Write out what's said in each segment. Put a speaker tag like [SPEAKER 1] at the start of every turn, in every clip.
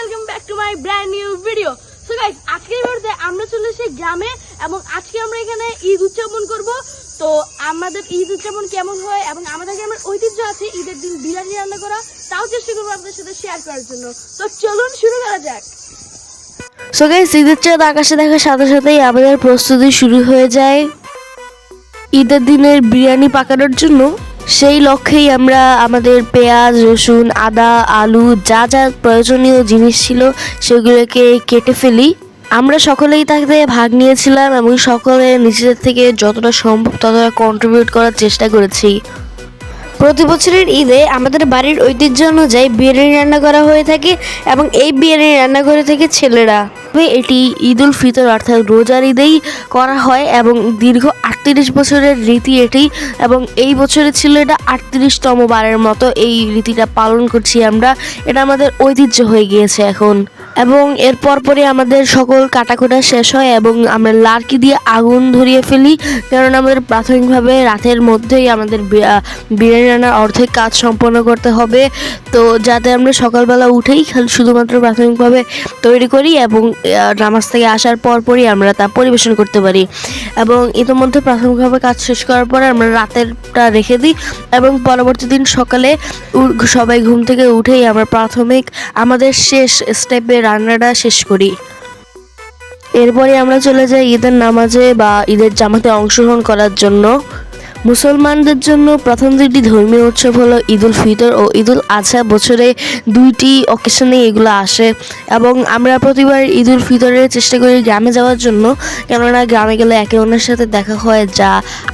[SPEAKER 1] আলাইকুম back to video আমরা গ্রামে এবং আজকে আমরা এখানে ঈদ উদযাপন তো আমাদের ঈদ উদযাপন কেমন হয় এবং আমাদের গ্রামের ঐতিহ্য আছে, ঈদের দিন বিরিয়ানি রান্না করা, তাও করব আপনাদের সাথে শেয়ার করার জন্য। তো শুরু করা যাক।
[SPEAKER 2] ঈদের চাঁদ আকাশে দেখার সাথে সাথেই আমাদের প্রস্তুতি শুরু হয়ে যায়। ঈদের দিনের বিরিয়ানি পাকানোর জন্য। সেই লক্ষ্যেই আমরা আমাদের পেঁয়াজ, রসুন, আদা, আলু যা যা প্রয়োজনীয় জিনিস ছিল সেগুলোকে কেটে ফেলি। আমরা সকলেই তাতে ভাগ নিয়েছিলাম এবং সকলে নিজেদের থেকে যতটা সম্ভব ততটা কন্ট্রিবিউট করার চেষ্টা করেছি। প্রতি বছরের ঈদে আমাদের বাড়ির ঐতিহ্য অনুযায়ী বিরিয়ানি রান্না করা হয়ে থাকে এবং এই বিরিয়ানি রান্না করে থাকে ছেলেরা তবে এটি ঈদ উল ফিতর, অর্থাৎ রোজার ঈদেই করা হয় এবং দীর্ঘ আটত্রিশ বছরের রীতি এটি এবং এই বছরে ছিল এটা আটত্রিশতম বারের মতো এই রীতিটা পালন করছি আমরা। এটা আমাদের ঐতিহ্য হয়ে গিয়েছে এখন। এবং এর পরপরই আমাদের সকল কাটাকুটা শেষ হয় এবং আমরা লার্কি দিয়ে আগুন ধরিয়ে ফেলি। কারণ আমাদের প্রাথমিকভাবে রাতের মধ্যেই আমাদের বিরিয়ানি রান্নার অর্ধেক কাজ সম্পন্ন করতে হবে। তো যাতে আমরা সকালবেলা উঠেই খালি শুধুমাত্র প্রাথমিকভাবে তৈরি করি এবং নামাজ থেকে আসার পরপরই আমরা তা পরিবেশন করতে পারি। এবং ইতিমধ্যে প্রাথমিকভাবে কাজ শেষ করার পরে আমরা রাতেরটা রেখে দিই এবং পরবর্তী দিন সকালে সবাই ঘুম থেকে উঠেই আমরা প্রাথমিক আমাদের শেষ স্টেপে রান্নাটা শেষ করি। এরপরে আমরা চলে যাই ঈদের নামাজে বা ঈদের জামাতে অংশগ্রহণ করার জন্য। মুসলমানদের জন্য প্রথম দুইটি ধর্মীয় উৎসব হলো ঈদ উল ফিতর ও ঈদ উল আজহা বছরে দুইটি অকেশনে এগুলো আসে এবং আমরা প্রতিবার ঈদ উল ফিতরের চেষ্টা করি গ্রামে যাওয়ার জন্য। কেননা গ্রামে গেলে একে অন্যের সাথে দেখা হয় যা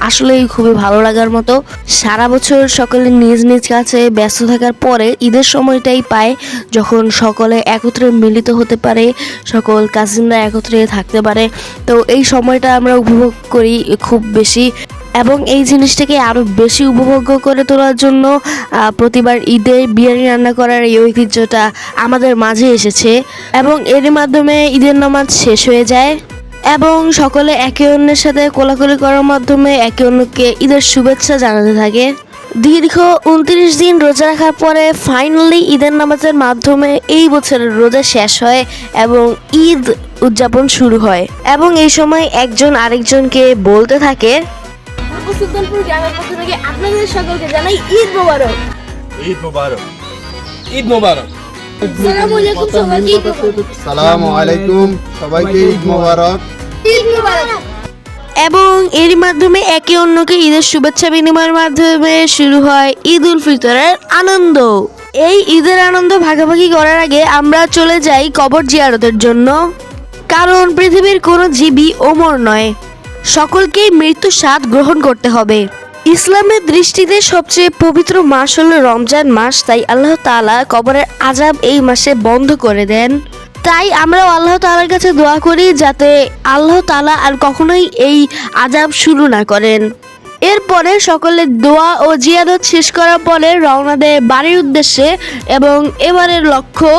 [SPEAKER 2] আসলেই খুবই ভালো লাগার মতো। সারা বছর সকলে নিজ নিজ কাছে ব্যস্ত থাকার পরে ঈদের সময়টাই পায় যখন সকলে একত্রে মিলিত হতে পারে, সকল কাজিনরা একত্রে থাকতে পারে। তো এই সময়টা আমরা উপভোগ করি খুব বেশি। এবং এই জিনিসটাকে আরও বেশি উপভোগ্য করে তোলার জন্য প্রতিবার ঈদে বিরিয়ানি রান্না করার এই ঐতিহ্যটা আমাদের মাঝে এসেছে এবং এর মাধ্যমে ঈদের নামাজ শেষ হয়ে যায় এবং সকলে একে অন্যের সাথে কোলাকুলি করার মাধ্যমে একে অন্যকে ঈদের শুভেচ্ছা জানাতে থাকে। দীর্ঘ উনত্রিশ দিন রোজা রাখার পরে ফাইনালি ঈদের নামাজের মাধ্যমে এই বছরের রোজা শেষ হয় এবং ঈদ উদযাপন শুরু হয় এবং এই সময় একজন আরেকজনকে বলতে থাকে।
[SPEAKER 1] পূর্ব সুলতানপুর গ্রামের পক্ষ থেকে আপনাদের সকলকে জানাই ঈদ মোবারক।
[SPEAKER 3] ঈদ মোবারক।
[SPEAKER 4] ঈদ মোবারক।
[SPEAKER 3] সালামু আলাইকুম সবাইকে ঈদ মুবারক।
[SPEAKER 1] ঈদ মোবারক।
[SPEAKER 2] এবং এর মাধ্যমে একে অন্যকে ঈদের শুভেচ্ছা বিনিময়ের মাধ্যমে শুরু হয় ঈদ উল ফিতরের আনন্দ। এই ঈদের আনন্দ ভাগাভাগি করার আগে আমরা চলে যাই কবর জিয়ারতের জন্য। কারণ পৃথিবীর কোনো জীবই ওমর নয়। সকলকেই মৃত্যু স্বাদ গ্রহণ করতে হবে। ইসলামের দৃষ্টিতে সবচেয়ে পবিত্র মাস হলো রমজান মাস, তাই আল্লাহ তাআলা কবরের আজাব এই মাসে বন্ধ করে দেন। তাই আমরাও আল্লাহ তালার কাছে দোয়া করি যাতে আল্লাহ তালা আর কখনোই এই আজাব শুরু না করেন। এরপরে সকলে দোয়া ও জিয়াদত শেষ করার পরে রওনা দেয় বাড়ির উদ্দেশ্যে এবং এবারের লক্ষ্য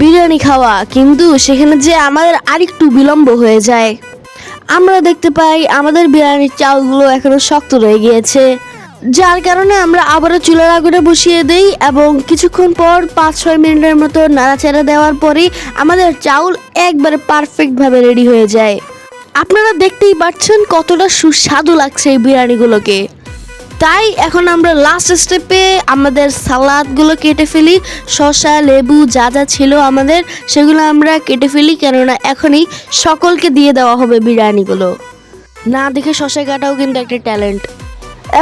[SPEAKER 2] বিরিয়ানি খাওয়া, কিন্তু সেখানে যে আমাদের আরেকটু বিলম্ব হয়ে যায়। আমরা দেখতে পাই আমাদের বিরিয়ানির চালগুলো এখনও শক্ত রয়ে গিয়েছে। যার কারণে আমরা আবারও চুলার আগুনে বসিয়ে দেই এবং কিছুক্ষণ পর পাঁচ ছয় মিনিটের মতো নাড়াচাড়া দেওয়ার পরেই আমাদের চাউল একবারে পারফেক্টভাবে রেডি হয়ে যায়। আপনারা দেখতেই পাচ্ছেন কতটা সুস্বাদু লাগছে এই বিরিয়ানিগুলোকে। তাই এখন আমরা লাস্ট স্টেপে আমাদের সালাদগুলো কেটে ফেলি। শসা, লেবু যা যা ছিল আমাদের, সেগুলো আমরা কেটে ফেলি। কেননা এখনই সকলকে দিয়ে দেওয়া হবে বিরিয়ানিগুলো। না দেখে শসা কাটাও কিন্তু একটা ট্যালেন্ট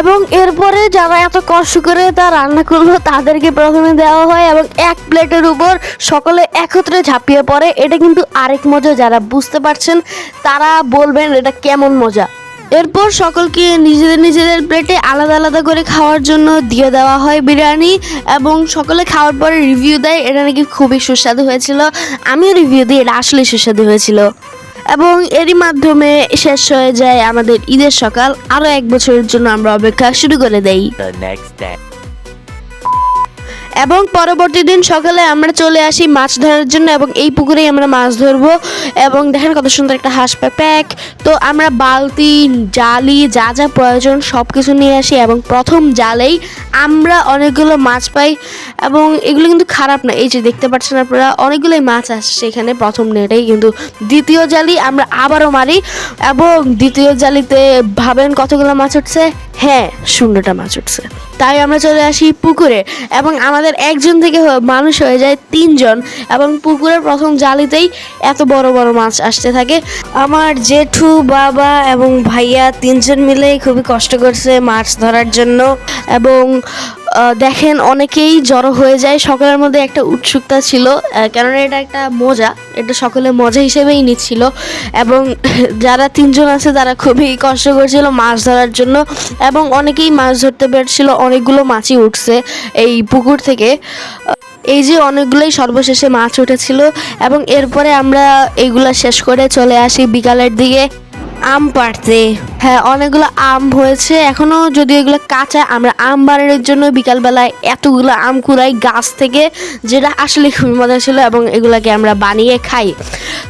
[SPEAKER 2] এবং এরপরে যারা এত কষ্ট করে তা রান্না করল, তাদেরকে প্রথমে দেওয়া হয় এবং এক প্লেটের উপর সকলে একত্রে ঝাঁপিয়ে পড়ে। এটা কিন্তু আরেক মজা, যারা বুঝতে পারছেন, তারা বলবেন এটা কেমন মজা। এরপর সকলকে নিজেদের নিজেদের প্লেটে আলাদা আলাদা করে খাওয়ার জন্য দিয়ে দেওয়া হয় বিরিয়ানি এবং সকলে খাওয়ার পরে রিভিউ দেয়। এটা নাকি খুবই সুস্বাদু হয়েছিল। আমিও রিভিউ দিই, এটা আসলে সুস্বাদু হয়েছিল। এবং এরই মাধ্যমে শেষ হয়ে যায় আমাদের ঈদের সকাল। আরও এক বছরের জন্য আমরা অপেক্ষা শুরু করে দেই. এবং পরবর্তী দিন সকালে আমরা চলে আসি মাছ ধরার জন্য এবং এই পুকুরেই আমরা মাছ ধরবো এবং দেখেন কত সুন্দর একটা হাঁস প্যাক। তো আমরা বালতি, জালি, যা যা প্রয়োজন সব কিছু নিয়ে আসি এবং প্রথম জালেই আমরা অনেকগুলো মাছ পাই এবং এগুলো কিন্তু খারাপ না। এই যে দেখতে পাচ্ছেন আপনারা, অনেকগুলোই মাছ আসছে এখানে প্রথম নেটেই। কিন্তু দ্বিতীয় জালি আমরা আবারও মারি এবং দ্বিতীয় জালিতে ভাবেন কতগুলো মাছ উঠছে? হ্যাঁ শূন্যটা মাছ উঠছে। তাই আমরা চলে আসি পুকুরে এবং আমাদের একজন থেকে মানুষ হয়ে যায় তিনজন এবং পুকুরের প্রথম জালিতেই এত বড় বড় মাছ আসতে থাকে। আমার জেঠু, বাবা এবং ভাইয়া তিনজন মিলে খুবই কষ্ট করছে মাছ ধরার জন্য এবং দেখেন অনেকেই জড়ো হয়ে যায়। সকলের মধ্যে একটা উৎসুকতা ছিল কেননা এটা একটা মজা। এটা সকলে মজা হিসেবেই নিচ্ছিল এবং যারা তিনজন আছে, তারা খুবই কষ্ট করছিল মাছ ধরার জন্য এবং অনেকেই মাছ ধরতে পেরেছিল। অনেকগুলো মাছই উঠছে এই পুকুর থেকে। এই যে অনেকগুলোই সর্বশেষে মাছ উঠেছিল এবং এরপরে আমরা এইগুলা শেষ করে চলে আসি বিকালের দিকে। আম পাড়তে। হ্যাঁ অনেকগুলো আম হয়েছে। এখনও যদি এগুলো কাঁচা, আমরা আম বাড়ানোর জন্য বিকালবেলায় এতগুলো আম কুড়াই গাছ থেকে, যেটা আসলে খুবই মজা ছিল এবং এগুলাকে আমরা বানিয়ে খাই।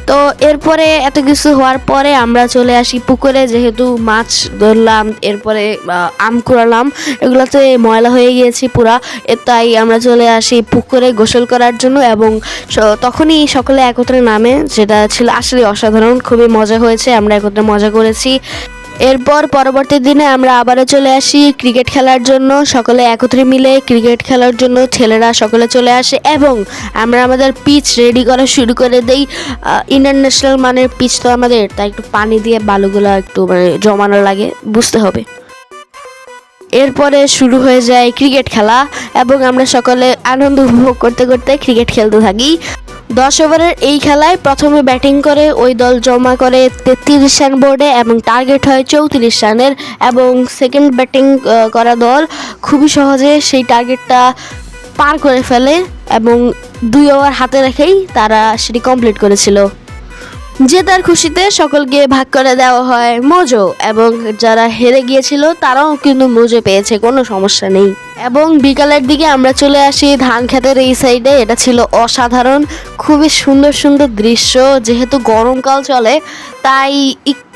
[SPEAKER 2] তো এরপরে এত কিছু হওয়ার পরে আমরা চলে আসি পুকুরে, যেহেতু মাছ ধরলাম, এরপরে আম কুড়ালাম। এগুলোতে ময়লা হয়ে গিয়েছি পুরা। তাই আমরা চলে আসি পুকুরে গোসল করার জন্য এবং তখনই সকলে একত্রে নামে, যেটা ছিল আসলে অসাধারণ, খুবই মজা হয়েছে, আমরা একত্রে মজা করেছি। এরপর পরবর্তী দিনে আমরা আবারও চলে আসি ক্রিকেট খেলার জন্য। সকলে একত্রে মিলে ক্রিকেট খেলার জন্য ছেলেরা সকলে চলে আসে এবং আমরা আমাদের পিচ রেডি করা শুরু করে দেই। ইন্টারন্যাশনাল মানের পিচ তো আমাদের, তাই একটু পানি দিয়ে বালুগুলো একটু মানে জমানো লাগে, বুঝতে হবে। এরপরে শুরু হয়ে যায় ক্রিকেট খেলা এবং আমরা সকলে আনন্দ উপভোগ করতে করতে ক্রিকেট খেলতে থাকি। দশ ওভারের এই খেলায় প্রথমে ব্যাটিং করে ওই দল জমা করে তেত্রিশ রান বোর্ডে এবং টার্গেট হয় চৌত্রিশ রানের এবং সেকেন্ড ব্যাটিং করা দল খুবই সহজে সেই টার্গেটটা পার করে ফেলে এবং দুই ওভার হাতে রেখেই তারা সেটি কমপ্লিট করেছিল। জেতার খুশিতে সকলকে ভাগ করে দেওয়া হয় মজো, এবং যারা হেরে গিয়েছিল তারাও কিন্তু মজো পেয়েছে, কোনো সমস্যা নেই। এবং বিকালের দিকে আমরা চলে আসি ধান খেতের এই সাইডে এটা ছিল অসাধারণ, খুবই সুন্দর সুন্দর দৃশ্য, যেহেতু গরমকাল চলে, তাই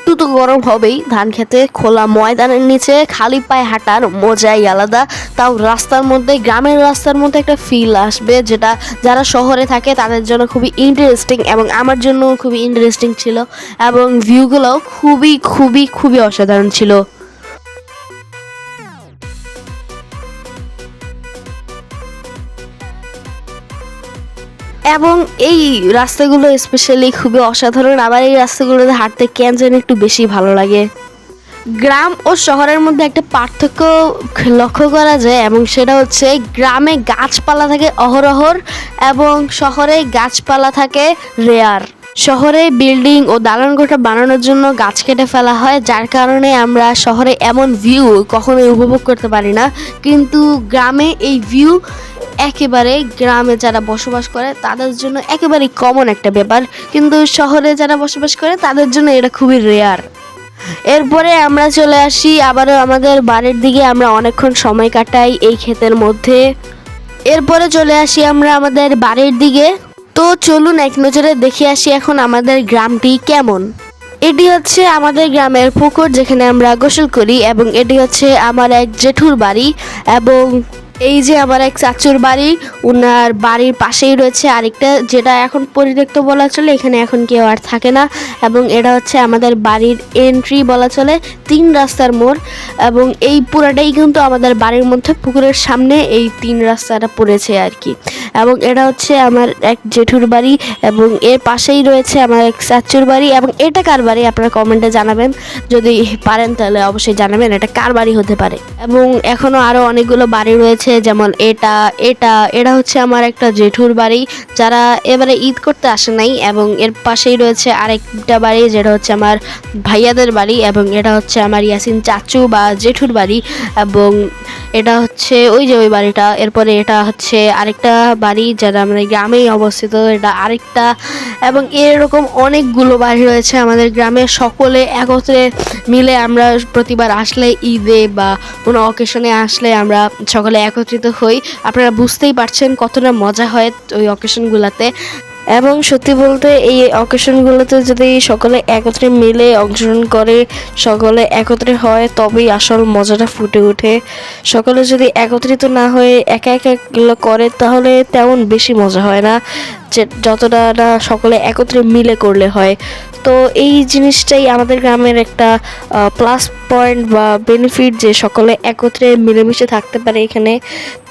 [SPEAKER 2] একটু তো গরম হবেই। ধান খেতে খোলা ময়দানের নিচে, খালি পায়ে হাঁটার মজাই আলাদা। তাও রাস্তার মধ্যে, গ্রামের রাস্তার মধ্যে একটা ফিল আসবে, যেটা যারা শহরে থাকে, তাদের জন্য খুবই ইন্টারেস্টিং এবং আমার জন্য খুবই ইন্টারেস্টিং ছিল। এবং ভিউগুলোও খুবই খুবই খুবই অসাধারণ ছিল। এবং এই রাস্তাগুলো স্পেশালি খুবই অসাধারণ। আবার এই রাস্তাগুলোতে হাঁটতে কেন যেন একটু বেশি ভালো লাগে। গ্রাম ও শহরের মধ্যে একটা পার্থক্য লক্ষ্য করা যায় এবং সেটা হচ্ছে গ্রামে গাছপালা থাকে অহরহর এবং শহরে গাছপালা থাকে রেয়ার। শহরে বিল্ডিং ও দালানকোঠা বানানোর জন্য গাছ কেটে ফেলা হয়, যার কারণে আমরা শহরে এমন ভিউ কখনোই উপভোগ করতে পারি না। কিন্তু গ্রামে এই ভিউ একেবারে গ্রামে যারা বসবাস করে, তাদের জন্য একেবারেই কমন একটা ব্যাপার। কিন্তু শহরে যারা বসবাস করে, তাদের জন্য এটা খুবই রেয়ার এরপরে আমরা চলে আসি, আবারও আমাদের বাড়ির দিকে আমরা অনেকক্ষণ সময় কাটাই এই ক্ষেতের মধ্যে। এরপরে চলে আসি আমরা আমাদের বাড়ির দিকে। তো চলুন এক নজরে দেখে আসি এখন আমাদের গ্রামটি কেমন। এটি হচ্ছে আমাদের গ্রামের পুকুর যেখানে আমরা গোসল করি এবং এটি হচ্ছে আমার এক জেঠুর বাড়ি এবং এই যে আমার এক চাচুর বাড়ি ওনার বাড়ির পাশেই রয়েছে আরেকটা, যেটা এখন পরিত্যক্ত বলা চলে, এখানে এখন কেউ আর থাকে না। এবং এটা হচ্ছে আমাদের বাড়ির এন্ট্রি বলা চলে, তিন রাস্তার মোড়। এবং এই পুরাটাই কিন্তু আমাদের বাড়ির মধ্যে পুকুরের সামনে এই তিন রাস্তাটা পড়েছে আর কি। এবং এটা হচ্ছে আমার এক জেঠুর বাড়ি, এবং এর পাশেই রয়েছে আমার এক চাচুর বাড়ি। এবং এটা কার বাড়ি আপনারা কমেন্টে জানাবেন। যদি পারেন তাহলে অবশ্যই জানাবেন, এটা কার বাড়ি হতে পারে। এবং এখনও আরও অনেকগুলো বাড়ি রয়েছে যেমন এটা এটা এটা হচ্ছে আমার একটা জেঠুর বাড়ি। যারা এবারে ঈদ করতে আসে নাই এবং এর পাশেই রয়েছে আরেকটা বাড়ি, যেটা হচ্ছে আমার ভাইয়াদের বাড়ি এবং এটা হচ্ছে আমার ইয়াসিন চাচু বা জেঠুর বাড়ি এবং এটা হচ্ছে ওই যে ওই বাড়িটা। এরপরে এটা হচ্ছে আরেকটা বাড়ি যারা আমাদের গ্রামেই অবস্থিত, এটা আরেকটা এবং এরকম অনেকগুলো বাড়ি রয়েছে আমাদের গ্রামে। সকলে একত্রে মিলে আমরা প্রতিবার আসলে ঈদে বা কোনো অকেশনে আসলে আমরা সকলে একত্রিত হই। আপনারা বুঝতেই পারছেন কতটা মজা হয় ওই অকেশনগুলোতে এবং সত্যি বলতে এই অকেশনগুলোতে যদি সকলে একত্রে মিলে অংশগ্রহণ করে, সকলে একত্রে হয়, তবেই আসল মজাটা ফুটে ওঠে। সকলে যদি একত্রিত না হয়ে একা একা এগুলো করে, তাহলে তেমন বেশি মজা হয় না। যে যতটা না সকলে একত্রে মিলে করলে হয়। তো এই জিনিসটাই আমাদের গ্রামের একটা প্লাস পয়েন্ট বা বেনিফিট যে সকলে একত্রে মিলেমিশে থাকতে পারে এখানে।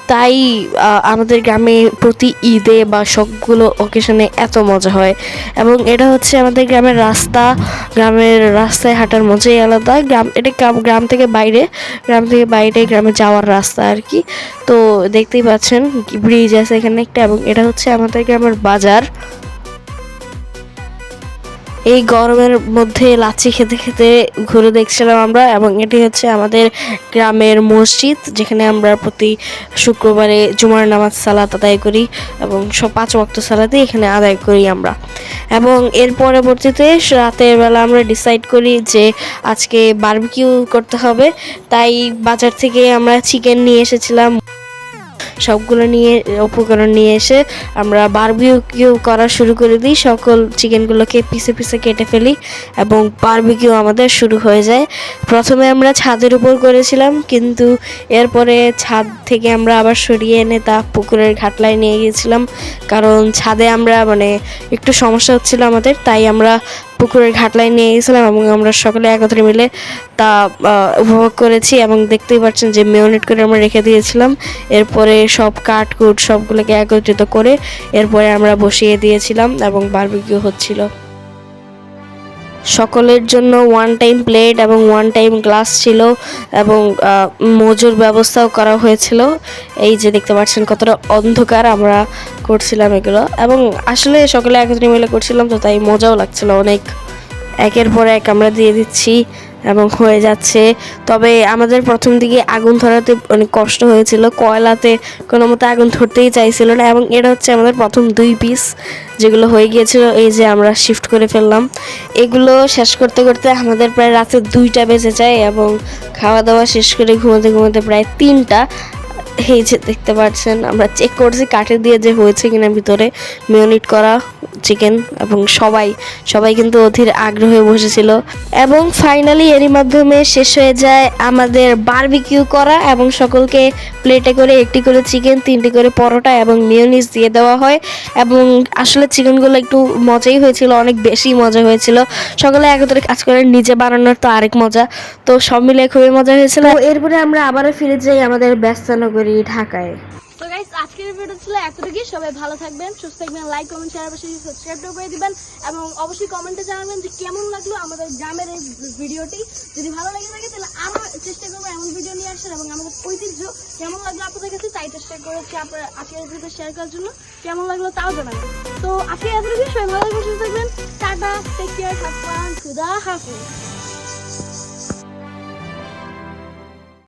[SPEAKER 2] তাই আমাদের গ্রামে প্রতি ঈদে বা সবগুলো অকেশনে এত মজা হয়। এবং এটা হচ্ছে আমাদের গ্রামের রাস্তা। গ্রামের রাস্তায় হাঁটার মজাই আলাদা। গ্রাম, এটা গ্রাম- থেকে বাইরে, গ্রাম থেকে বাইরে গ্রামে যাওয়ার রাস্তা আর কি। তো দেখতেই পাচ্ছেন ব্রিজ আছে এখানে একটা। এবং এটা হচ্ছে আমাদের গ্রামের বাজার। এই গরমের মধ্যে লাচ্ছি খেতে খেতে ঘুরে দেখছিলাম আমরা, এবং এটি হচ্ছে আমাদের গ্রামের মসজিদ, যেখানে আমরা প্রতি শুক্রবারে জুমার নামাজ সালাত আদায় করি এবং সব পাঁচ ওয়াক্ত সালাতে এখানে আদায় করি আমরা। এবং এর পরবর্তীতে রাতের বেলা আমরা ডিসাইড করি যে আজকে বারবিকিউ করতে হবে, তাই বাজার থেকে আমরা চিকেন নিয়ে এসেছিলাম। সবগুলো নিয়ে, উপকরণ নিয়ে এসে আমরা বারবিকিউ করা শুরু করে দিই। সকল চিকেনগুলোকে পিসে পিসে কেটে ফেলি এবং বারবিকিউ আমাদের শুরু হয়ে যায়। প্রথমে আমরা ছাদের উপর করেছিলাম, কিন্তু এরপরে ছাদ থেকে আমরা আবার সরিয়ে এনে তা পুকুরের ঘাটলায় নিয়ে গিয়েছিলাম। কারণ ছাদে আমরা মানে একটু সমস্যা হচ্ছিল আমাদের, তাই আমরা পুকুরের লাইন নিয়ে গেছিলাম এবং আমরা সকলে একত্রে মিলে তা উপভোগ করেছি এবং দেখতেই পাচ্ছেন যে মেয়নেট করে আমরা রেখে দিয়েছিলাম। এরপরে সব কাঠকুট সবগুলোকে একত্রিত করে এরপরে আমরা বসিয়ে দিয়েছিলাম এবং বারবিকিউ হচ্ছিল। সকলের জন্য ওয়ান টাইম প্লেট এবং ওয়ান টাইম গ্লাস ছিল এবং মজুর ব্যবস্থাও করা হয়েছিল। এই যে দেখতে পাচ্ছেন কতটা অন্ধকার আমরা করছিলাম এগুলো। এবং আসলে সকলে একজনে মিলে করছিলাম তো তাই মজাও লাগছিল অনেক। একের পর এক আমরা দিয়ে দিচ্ছি। এবং হয়ে যাচ্ছে। তবে আমাদের প্রথম দিকে আগুন ধরাতে অনেক কষ্ট হয়েছিল। কয়লাতে কোনো মতো আগুন ধরতেই চাইছিল না এবং এটা হচ্ছে আমাদের প্রথম দুই পিস যেগুলো হয়ে গিয়েছিল, এই যে আমরা শিফট করে ফেললাম। এগুলো শেষ করতে করতে আমাদের প্রায় রাতে দুইটা বেজে যায় এবং খাওয়া দাওয়া শেষ করে ঘুমোতে ঘুমোতে প্রায় তিনটা। এই যে দেখতে পাচ্ছেন, আমরা চেক করছি কাঠে দিয়ে যে হয়েছে কিনা ভিতরে। মিউনিট করা চিকেন এবং সবাই সবাই কিন্তু অধীর আগ্রহে বসেছিল। এবং ফাইনালি এরই মাধ্যমে শেষ হয়ে যায় আমাদের বারবিকিউ করা এবং সকলকে প্লেটে করে একটি করে চিকেন তিনটি করে পরোটা এবং মিওনিস দিয়ে দেওয়া হয়। এবং আসলে চিকেনগুলো একটু মজাই হয়েছিল, অনেক বেশি মজা হয়েছিল। সকলে একত্রে কাজ করে নিজে বানানোর তো আরেক মজা। তো সব মিলে খুবই মজা হয়েছিল। এরপরে আমরা আবারও ফিরে যাই আমাদের ব্যস্তনগরী ঢাকায়।
[SPEAKER 1] তো গাইস আজকের ভিডিও ছিল এতটুকুই। সবাই ভালো থাকবেন, সুস্থ থাকবেন লাইক কমেন্ট শেয়ার অবশ্যই সাবস্ক্রাইব করে দিবেন এবং অবশ্যই কমেন্টে জানাবেন যে কেমন লাগল আমাদের গ্রামের এই ভিডিওটি। যদি ভালো লাগে থাকে, তাহলে আরও চেষ্টা করব এমন ভিডিও নিয়ে আসার এবং আমাদের ঐতিহ্য কেমন লাগল আপনাদের কাছে, তাই চেষ্টা করেছি আপনার আজকের ভিডিও শেয়ার করার জন্য। কেমন লাগল তাও জানাবেন। তো আজকে এতটুকুই। সবাই ভালো থাকবেন টাটা টেক কেয়ার থাকবেন খুদা হাফিজ।